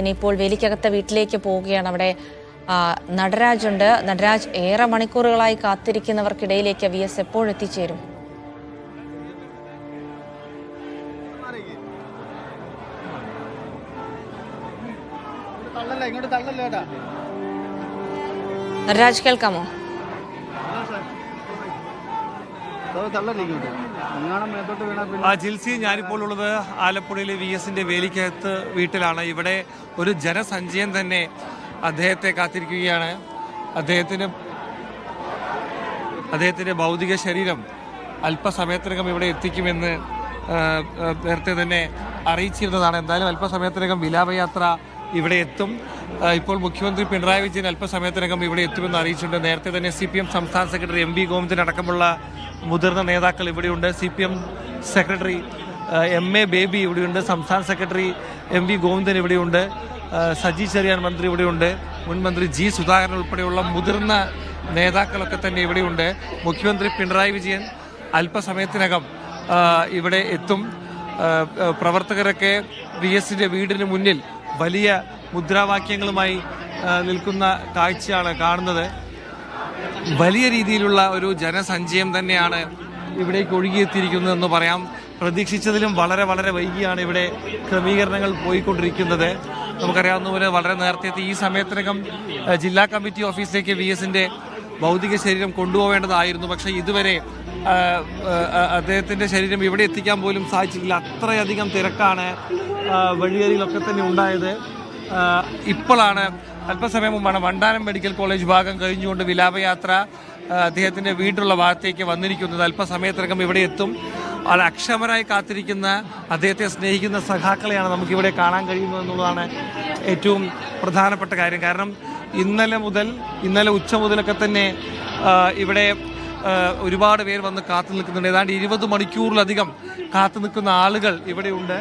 ഇനിയിപ്പോൾ വേലിക്കകത്തെ വീട്ടിലേക്ക് പോവുകയാണ്. അവിടെ നടരാജുണ്ട്. നടരാജ് ഏറെ മണിക്കൂറുകളായി കാത്തിരിക്കുന്നവർക്കിടയിലേക്ക് വി എസ് എപ്പോഴെത്തിച്ചേരും നടരാജ് കേൾക്കാമോ? തള്ളല്ല ഇങ്ങോട്ട് നിങ്ങാണം മേത്തോട്ട് വീണാ പിന്നെ ജിൽസി ഞാനിപ്പോൾ ഉള്ളത് ആലപ്പുഴയിലെ വി എസിന്റെ വേലിക്കകത്ത് വീട്ടിലാണ്. ഇവിടെ ഒരു ജനസഞ്ചയം തന്നെ അദ്ദേഹത്തെ കാത്തിരിക്കുകയാണ്. അദ്ദേഹത്തിന് അദ്ദേഹത്തിന്റെ ഭൗതിക ശരീരം അല്പസമയത്തിനകം ഇവിടെ എത്തിക്കുമെന്ന് നേരത്തെ തന്നെ അറിയിച്ചിരുന്നതാണ്. എന്തായാലും അല്പസമയത്തിനകം വിലാപയാത്ര ഇവിടെ എത്തും. ഇപ്പോൾ മുഖ്യമന്ത്രി പിണറായി വിജയൻ അല്പസമയത്തിനകം ഇവിടെ എത്തുമെന്ന് അറിയിച്ചിട്ടുണ്ട്. നേരത്തെ തന്നെ സി പി എം സംസ്ഥാന സെക്രട്ടറി എം വി ഗോവിന്ദൻ അടക്കമുള്ള മുതിർന്ന നേതാക്കൾ ഇവിടെയുണ്ട്. C P M secretary M A Baby ഇവിടെയുണ്ട്. സംസ്ഥാന സെക്രട്ടറി എം വി ഗോവിന്ദൻ ഇവിടെയുണ്ട്. സജി ചെറിയാൻ മന്ത്രി ഇവിടെയുണ്ട്. മുൻ മന്ത്രി ജി സുധാകരൻ ഉൾപ്പെടെയുള്ള മുതിർന്ന നേതാക്കളൊക്കെ തന്നെ ഇവിടെയുണ്ട്. മുഖ്യമന്ത്രി പിണറായി വിജയൻ അല്പസമയത്തിനകം ഇവിടെ എത്തും. പ്രവർത്തകരൊക്കെ വി എസിന്റെ വീടിന് മുന്നിൽ വലിയ മുദ്രാവാക്യങ്ങളുമായി നിൽക്കുന്ന കാഴ്ചയാണ് കാണുന്നത്. വലിയ രീതിയിലുള്ള ഒരു ജനസഞ്ചയം തന്നെയാണ് ഇവിടേക്ക് ഒഴുകിയെത്തിയിരിക്കുന്നതെന്ന് പറയാം. പ്രതീക്ഷിച്ചതിലും വളരെ വളരെ വൈകിയാണ് ഇവിടെ ക്രമീകരണങ്ങൾ പോയിക്കൊണ്ടിരിക്കുന്നത്. നമുക്കറിയാവുന്ന പോലെ വളരെ നേരത്തെ ഈ സമയത്തിനകം ജില്ലാ കമ്മിറ്റി ഓഫീസിലേക്ക് വി എസിന്റെ ഭൗതിക ശരീരം കൊണ്ടുപോകേണ്ടതായിരുന്നു. പക്ഷേ ഇതുവരെ അദ്ദേഹത്തിന്റെ ശരീരം ഇവിടെ എത്തിക്കാൻ പോലും സാധിച്ചിട്ടില്ല. അത്രയധികം തിരക്കാണ് വഴിയരികിലൊക്കെ തന്നെ ഉണ്ടായത്. ഇപ്പോഴാണ് അല്പസമയം മുമ്പാണ് വണ്ടാനം മെഡിക്കൽ കോളേജ് ഭാഗം കഴിഞ്ഞുകൊണ്ട് വിലാപയാത്ര അദ്ദേഹത്തിന്റെ വീട്ടിലുള്ള ഭാഗത്തേക്ക് വന്നിരിക്കുന്നത്. അല്പസമയത്തിനകം ഇവിടെ എത്തും. അത് അക്ഷമരായി കാത്തിരിക്കുന്ന അദ്ദേഹത്തെ സ്നേഹിക്കുന്ന സഖാക്കളെയാണ് നമുക്കിവിടെ കാണാൻ കഴിയുന്നത് എന്നുള്ളതാണ് ഏറ്റവും പ്രധാനപ്പെട്ട കാര്യം. കാരണം ഇന്നലെ മുതൽ ഇന്നലെ ഉച്ച മുതലൊക്കെ തന്നെ ഇവിടെ ഒരുപാട് പേർ വന്ന് കാത്തു നിൽക്കുന്നുണ്ട്. ഏതാണ്ട് ഇരുപത് മണിക്കൂറിലധികം കാത്തു നിൽക്കുന്ന ആളുകൾ ഇവിടെയുണ്ട്.